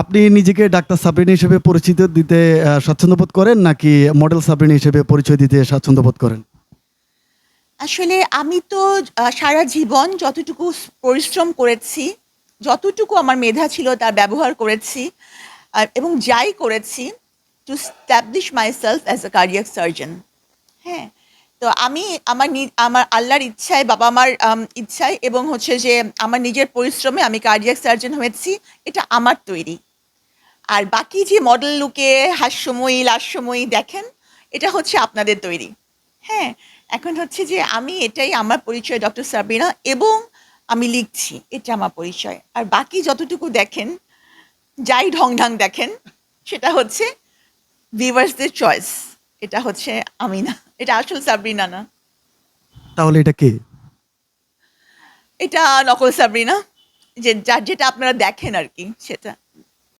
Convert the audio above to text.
আপনি নিজেকে ডাক্তার সাবরিন হিসেবে পরিচিত দিতে স্বাচ্ছন্দ্য বোধ করেন নাকি মডেল সাবরিন হিসেবে পরিচয় দিতে স্বাচ্ছন্দ্য বোধ করেন? আসলে আমি তো সারা জীবন যতটুকু পরিশ্রম করেছি, যতটুকু আমার মেধা ছিল তার ব্যবহার করেছি এবং যাই করেছি to establish myself as a cardiac surgeon হ্যাঁ তো আমি আমার আমার আল্লাহর ইচ্ছায় বাবা মার আম, ইচ্ছায় এবং হচ্ছে যে আমার নিজের পরিশ্রমে আমি কার্ডিয়াক সার্জন হয়েছি। এটা আমার তৈরি। আর বাকি যে মডেল লুকে হাস্যময়ী লাস্যময়ী দেখেন এটা হচ্ছে আপনাদের তৈরি। হ্যাঁ এখন হচ্ছে যে আমি এটাই আমার পরিচয় ডক্টর সাবিনা এবং আমি লিখছি এটা আমার পরিচয়। আর বাকি যতটুকু দেখেন যাই ঢং ঢং দেখেন সেটা হচ্ছে ভিভার্সদের চয়েস এটা হচ্ছে আমি না এটা আসল সাবরিনা না। তাহলে এটা কে? এটা নকল সাবরিনা। যে যার যেটা আপনারা দেখেন আর কি সেটা।